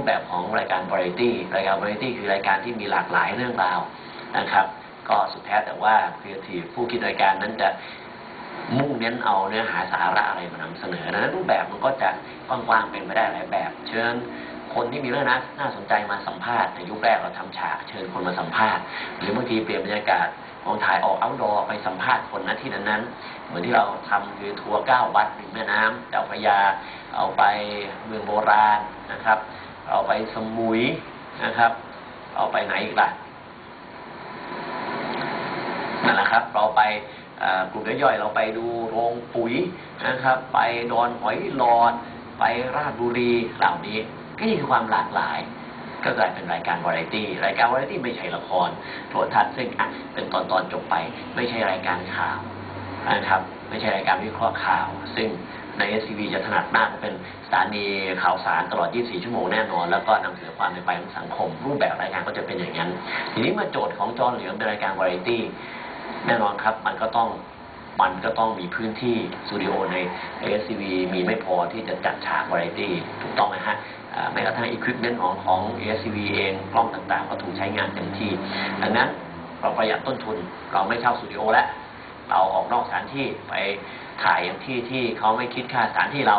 ูปแบบของรายการวาไรตี้รายการวาไรตี้คือรายการที่มีหลากหลายเรื่องราวนะครับ ก็สุดแท้แต่ว่าครีเอทีฟผู้คิดรายการนั้นจะมุ่งเน้นเอาเนื้อหาสาระอะไรมานำเสนอดังนั้นรูปแบบมันก็จะกว้างๆเป็นไปได้หลายแบบ เชิญคนที่มีเรื่องน่าน่าสนใจมาสัมภาษณ์ในยุคแรกเราทำฉากเชิญคนมาสัมภาษณ์ หรือบางทีเปลี่ยนบรรยากาศลองถ่ายออกเอาดอไปสัมภาษณ์คนณที่นั้นๆ เหมือนที่เราทำคือทัวร์เก้าวัดริมแม่น้ำเจ้าพระยาเอาไปเมืองโบราณนะครับ เอาไปสมุยนะครับ เอาไปไหนอีกล่ะนั่นแหละครับ เราไปกลุ่มย่อยๆเราไปดูโรงปุ๋ยนะครับ ไปดอนหอยหลอด ไปราชบุรีเหล่านี้ ก็นี่คือความหลากหลาย ก็กลายเป็นรายการวาไรตี้รายการวาไรตี้ไม่ใช่ละครโทรทัศน์ซึ่งเป็นตอนตอนจบไป ไม่ใช่รายการข่าวนะครับ ไม่ใช่รายการวิเคราะห์ข่าว ซึ่ง ใน s อ v จะถนัดมากเป็นสถานีข่าวสารตลอด 24 ชั่วโมงแน่นอน แล้วก็นำเสนอความเป็นไปของสังคม รูปแบบรายการก็จะเป็นอย่างนั้น ทีนี้มื่อโจทย์ของจอห์นเหลืองเป็นรายการวาไรตี้แน่นอนครับ มันก็ต้องมันก็ต้องมีพื้นที่สตูดิโอใน ASCV มีไม่พอที่จะจัดฉากวาไรตี้ถูกต้องไหมฮะอ่าแม้กระทั่งอุปกรณ์ของของ ASCV เองกล้องต่างๆ ก็ถูกใช้งานเต็มที่ ดังนั้นเราประหยัดต้นทุนเราไม่เช่าสตูดิโอแล้ว เราออกนอกสถานที่ไปถ่ายอย่างที่ที่เขาไม่คิดค่าสถานที่เรา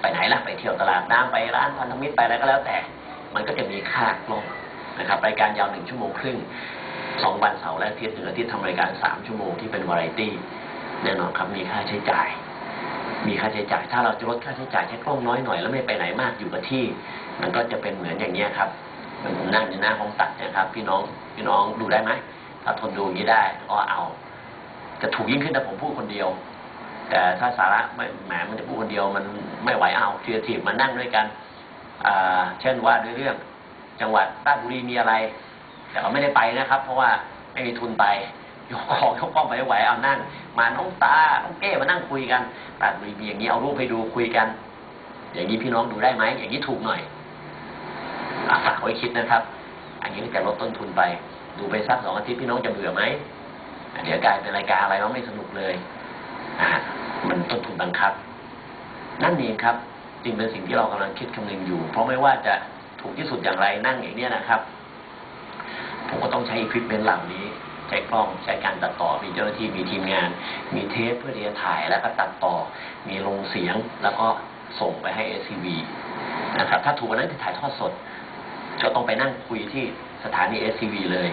ไปไหนล่ะไปเที่ยวตลาดน้ำไปร้านพันธมิตรไปอะไรก็แล้วแต่ มันก็จะมีค่ากล้องนะครับรายการยาวหนึ่งชั่วโมงครึ่งสองวันเสาร์และอาทิตย์หนึ่งอาทิตย์ทำรายการสามชั่วโมงที่เป็นวาไรตี้แน่นอนครับมีค่าใช้จ่าย มีค่าใช้จ่าย ถ้าเราจะลดค่าใช้จ่ายใช้กล้องน้อยหน่อยแล้วไม่ไปไหนมากอยู่กับที่ มันก็จะเป็นเหมือนอย่างนี้ครับนผมนั่งอยู่หน้าห้องตัดนะครับ พี่น้องพี่น้องดูได้ไหมถ้าทนดูอย่างนี้ได้ก็เอา จะถูกยิ่งขึ้นถ้าผมพูดคนเดียว แต่ถ้าสาระไม่แหมมันจะพูดคนเดียวมันไม่ไหวเอาครีเอทีฟมานั่งด้วยกันอ่าเช่นว่าด้วยเรื่องจังหวัดราชบุรีมีอะไร แต่เราไม่ได้ไปนะครับ เพราะว่าไม่มีทุนไปยกของยกกล้องไปไม่ไหวเอานั่ง มาน้องตาน้องเก้มานั่งคุยกันตัดมีมีอย่างนี้เอารูปให้ดูคุยกัน อย่างนี้พี่น้องดูได้ไหมอย่างนี้ถูกหน่อยฝากไว้คิดนะครับ อันนี้จะลดต้นทุนไป ดูไปสักสองอาทิตย์พี่น้องจะเบื่อไหม เดี๋ยวกลายเป็นรายการอะไรน้องไม่สนุกเลยมันต้นทุนบังคับ นั่นเองครับ จึงเป็นสิ่งที่เรากำลังคิดคำนึงอยู่ เพราะไม่ว่าจะถูกที่สุดอย่างไรนั่งอย่างเนี้ยนะครับ ผมก็ต้องใช้อุปกรณ์เหล่านี้ใช้กล้องใช้การตัดต่อมีเจ้าหน้าที่มีทีมงาน มีเทปเพื่อที่จะถ่ายแล้วก็ตัดต่อ มีลงเสียงแล้วก็ส่งไปให้ SCV นะครับ ถ้าถูกวันนั้นคือถ่ายทอดสดก็ต้องไปนั่งคุยที่สถานี SCV เลย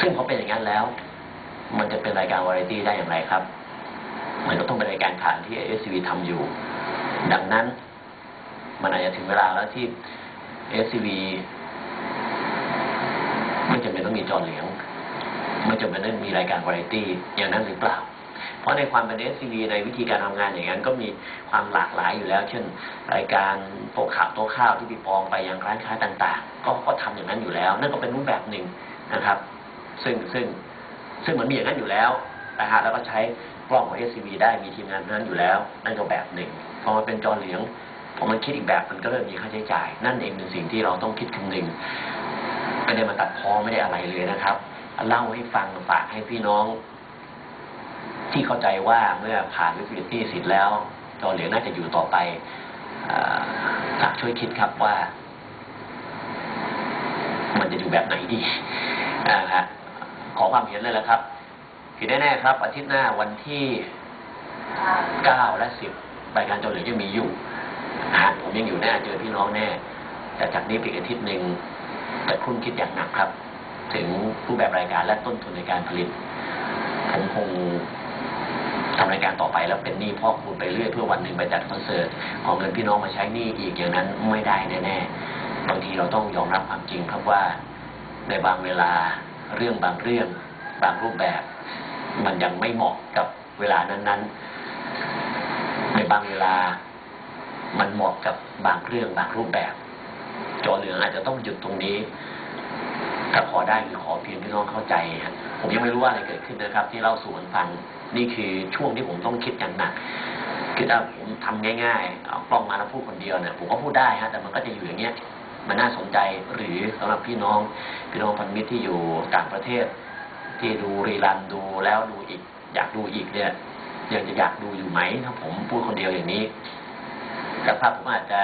ซึ่งพอเป็นอย่างนั้นแล้ว มันจะเป็นรายการวาไรตี้ได้อย่างไรครับ มันก็ต้องเป็นรายการข่าวที่ SCV ทำอยู่ ดังนั้น มันอาจจะถึงเวลาแล้วที่ SCV ไม่จำเป็นต้องมีจอเหลียงไม่จำเป็นต้องมีรายการวาไรตี้อย่างนั้นหรือเปล่า เพราะในความเป็น SCV ในวิธีการทำงานอย่างนั้นก็มีความหลากหลายอยู่แล้ว เช่น รายการโต๊ะข่าวโต๊ะข้าวที่ปีปองไปยังร้านค้าต่าง ๆ ก็ก็ทำอย่างนั้นอยู่แล้ว นั่นก็เป็นรูปแบบหนึ่งนะครับ ซึ่งซึ่ง ซึ่งมันมีอย่างนั้นอยู่แล้วนะฮะแล้วก็ใช้กล้องของ SCV ได้มีทีมงานนั้นอยู่แล้วนั่นก็แบบหนึ่งพอมันเป็นจอเหลียงพอมันคิดอีกแบบมันก็เริ่มมีค่าใช้จ่าย นั่นเองเป็นสิ่งที่เราต้องคิดคำนึงไม่ได้มาตัดพ้อไม่ได้อะไรเลยนะครับเล่าให้ฟังฝากให้พี่น้อง ที่เข้าใจว่าเมื่อผ่านวิกฤตที่สิทธิ์แล้ว จอเหลียงน่าจะอยู่ต่อไปฝากช่วยคิดครับว่า มันจะอยู่แบบไหนดีนะฮะ ขอความเห็นเลยแล้วครับคือแน่ๆครับ อาทิตย์หน้าวันที่เก้าและสิบรายการจอเหลียงยังมีอยู่นะฮะผมยังอยู่แน่เจอพี่น้องแน่ แต่จากนี้ไปอีกอาทิตย์หนึ่งจะครุ่นคิดอย่างหนักครับ ถึงรูปแบบรายการและต้นทุนในการผลิตผมคงทำรายการต่อไปแล้วเป็นหนี้พ่อคูณไปเรื่อยเพื่อวันหนึ่งไปจัดคอนเสิร์ตเอาเงินพี่น้องมาใช้หนี้อีกอย่างนั้นไม่ได้แน่ๆบางทีเราต้องยอมรับความจริงครับว่าในบางเวลา เรื่องบางเรื่องบางรูปแบบ มันยังไม่เหมาะกับเวลานั้น ๆ ในบางเวลา มันเหมาะกับบางเรื่องบางรูปแบบจอเหลืองอาจจะต้องหยุดตรงนี้ถ้าขอได้คือขอเพียงพี่น้องเข้าใจฮะผมยังไม่รู้ว่าอะไรเกิดขึ้นนะครับ ที่เล่าสู่กันฟังนี่คือช่วงที่ผมต้องคิดอย่างหนักคือถ้าผมทำง่ายๆเอากล้องมาแล้วพูดคนเดียวเนี่ยผมก็พูดได้ฮะแต่มันก็จะอยู่อย่างเงี้ย มันน่าสนใจหรือสำหรับพี่น้องพี่น้องพันธมิตรที่อยู่ต่างประเทศ ที่ดูรีรันดูแล้วดูอีก อยากดูอีกเนี่ยยังจะอยากดูอยู่ไหมถ้าผมพูดคนเดียวอย่างนี้แต่ภาพผมอาจจะ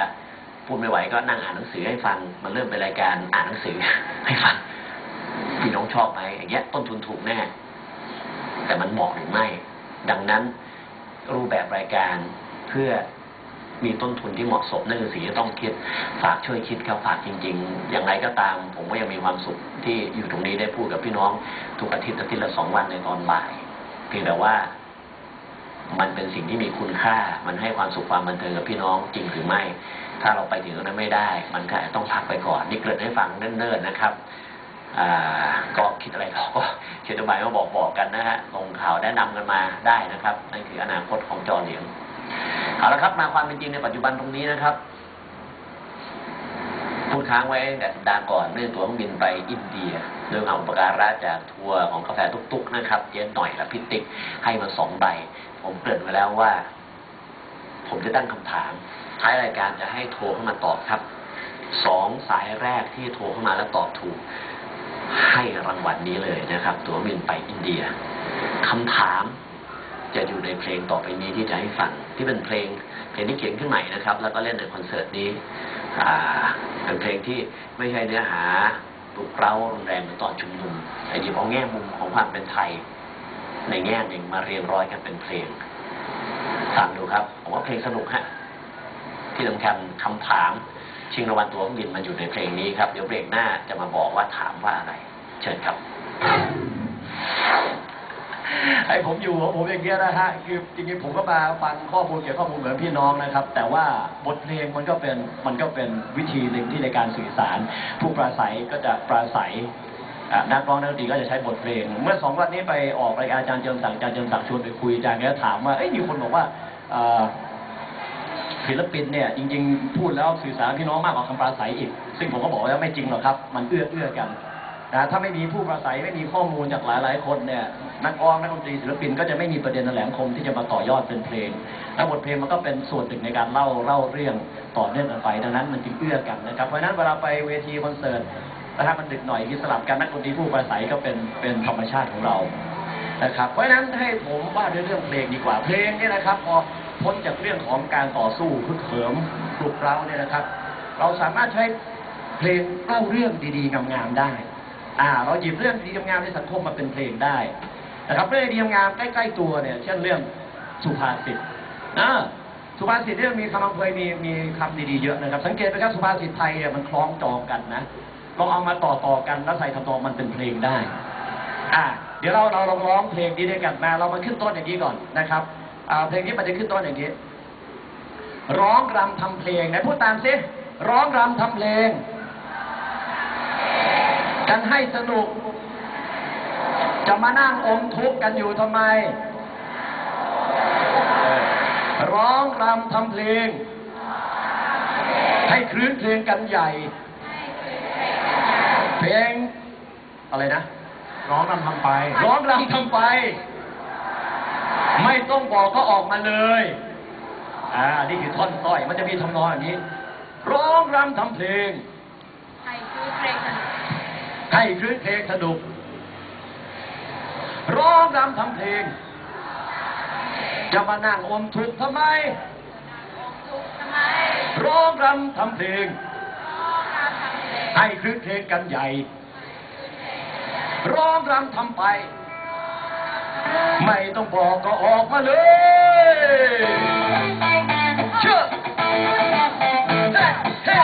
พูดไม่ไหวก็นั่งอ่านหนังสือให้ฟังมันเริ่มเป็นรายการอ่านหนังสือให้ฟังพี่น้องชอบไหมอย่างเงี้ยต้นทุนถูกแน่ แต่มันเหมาะหรือไม่ ดังนั้นรูปแบบรายการเพื่อ มีต้นทุนที่เหมาะสมนั่นคือสิ่งที่ต้องคิดฝากช่วยคิดครับฝากจริง ๆ อย่างไรก็ตาม ผมก็ยังมีความสุขที่อยู่ตรงนี้ได้พูดกับพี่น้องทุกอาทิตย์อาทิตย์ละสองวันในตอนบ่าย เพียงแต่ว่ามันเป็นสิ่งที่มีคุณค่า มันให้ความสุขความบันเทิงกับพี่น้องจริงหรือไม่ ถ้าเราไปถึงตรงนั้นไม่ได้ มันก็ต้องพักไปก่อน นี่เกิดให้ฟังเนิ่นๆนะครับก็คิดอะไรเราก็เขียนจดหมายมาบอกบอกกันนะฮะลงข่าวแนะนำกันมาได้นะครับ นั่นคืออนาคตของจอเหลียง เอาละครับ มาความเป็นจริงในปัจจุบันตรงนี้นะครับ พูดค้างไว้ตั้งแต่สัปดาห์ก่อนเรื่องตัวเครื่องบินไปอินเดียโดยความอุปการะจากทัวร์ของกาแฟตุกๆนะครับเจ๊หน่อยและพิติกให้มาสองใบ ผมเกริ่นไว้แล้วว่า ผมจะตั้งคำถาม ท้ายรายการจะให้โทรเข้ามาตอบครับสองสายแรกที่โทรเข้ามาแล้วตอบถูก ให้รางวัลนี้เลยนะครับ ตั๋วบินไปอินเดียคำถาม จะอยู่ในเพลงต่อไปนี้ที่จะให้ฟังที่เป็นเพลงเพลงที่เขียนขึ้นใหม่นะครับ แล้วก็เล่นในคอนเสิร์ตนี้อ่าเป็นเพลงที่ไม่ใช่เนื้อหาปลุกเร้ารุนแรงเหมือนตอนชุมนุมแต่หยิบเอาแง่มุมของความเป็นไทย ในแง่หนึ่งมาเรียงร้อยกันเป็นเพลงฟังดูครับผมว่าเพลงสนุกฮะที่สำคัญคำถาม ชิงรางวัลตัวเครื่องบินมันอยู่ในเพลงนี้ครับ เดี๋ยวเบรกหน้าจะมาบอกว่าถามว่าอะไร เชิญครับ ให้ผมอยู่ของผมอย่างเงี้ยนะฮะคือจริงๆผมก็มาฟังข้อมูลเกี่ยวกับข้อมูลเหมือนพี่น้องนะครับ แต่ว่าบทเพลงมันก็เป็นมันก็เป็นวิธีหนึ่งที่ในการสื่อสาร ผู้ปราศัยก็จะปราศัยอะนักร้องนักดนตรีก็จะใช้บทเพลง เมื่อสองวันนี้ไปออกรายการอาจารย์เจิมศักดิ์อาจารย์เจิมศักดิ์ชวนไปคุยอาจารย์ก็ถามว่าเอ้ยมีคนบอกว่าเอ่อศิลปินเนี่ยจริง ๆ พูดแล้วสื่อสารพี่น้องมากกว่าคำปราศัยอีก ซึ่งผมก็บอกแล้วไม่จริงหรอกครับ มันเอื้อเอื้อกัน นะถ้าไม่มีผู้ปราศัยไม่มีข้อมูลจากหลาย ๆ คนเนี่ยนักร้องนักดนตรีศิลปินก็จะไม่มีประเด็นแถลงคมที่จะมาต่อยอดเป็นเพลงและบทเพลงมันก็เป็นส่วนหนึ่งในการเล่าเล่าเรื่องต่อเนื่องกันไป ดังนั้นมันจึงเอื้อกันนะครับ เพราะนั้นเวลาไปเวทีคอนเสิร์ตนะครับมันดึกหน่อยที่สลับกันนักดนตรีผู้ปราศัยก็เป็นเป็นธรรมชาติของเรานะครับ เพราะฉะนั้นให้ผมว่าด้วยเรื่องเพลงดีกว่า เพลงเนี่ยนะครับพอพ้นจากเรื่องของการต่อสู้พึกเหิมปลุกเร้าเนี่ยนะครับ เราสามารถใช้เพลงเล่าเรื่องดีๆงามๆได้ อ่า เราหยิบเรื่องดีงามในสังคมมาเป็นเพลงได้นะครับเรื่องดีงามใกล้ๆตัวเนี่ย เช่นเรื่องสุภาษิตนะสุภาษิตเนี่ยมีคำอำเพยมีมีคำดีๆเยอะนะครับ สังเกตไหมครับสุภาษิตไทยเนี่ยมันคล้องจองกันนะลองเอามาต่อๆกันแล้วใส่ทำนองมันเป็นเพลงได้ อ่า เดี๋ยวเราเราลองร้องเพลงนี้ด้วยกันมาเรามาขึ้นต้นอย่างนี้ก่อนนะครับอ่าเพลงนี้มันจะขึ้นต้นอย่างนี้ ร้องรำทำเพลงไหนพูดตามสิร้องรำทำเพลง กันให้สนุก จะมานั่งอมทุกข์กันอยู่ทำไมเออร้องรำทำเพลง ให้คลื้นเพลงกันใหญ่ เพลง อะไรนะ ร้องรำทำไป ร้องรำทำไป ไม่ต้องบอกก็ออกมาเลย อ่า นี่คือท่อนต้อย มันจะมีทำนองอย่างนี้ ร้องรำทำเพลงไทยคือเพลงสนุก ให้คลื่นเพลงสนุก ร้องรำทำเพลง จะมานั่งอมทุกข์ทำไม ร้องรำทำเพลง ให้คลื่นเพลงกันใหญ่ ร้องรำทำไป ไม่ต้องบอกก็ออกมาเลยเชื่อเฮ้เฮ้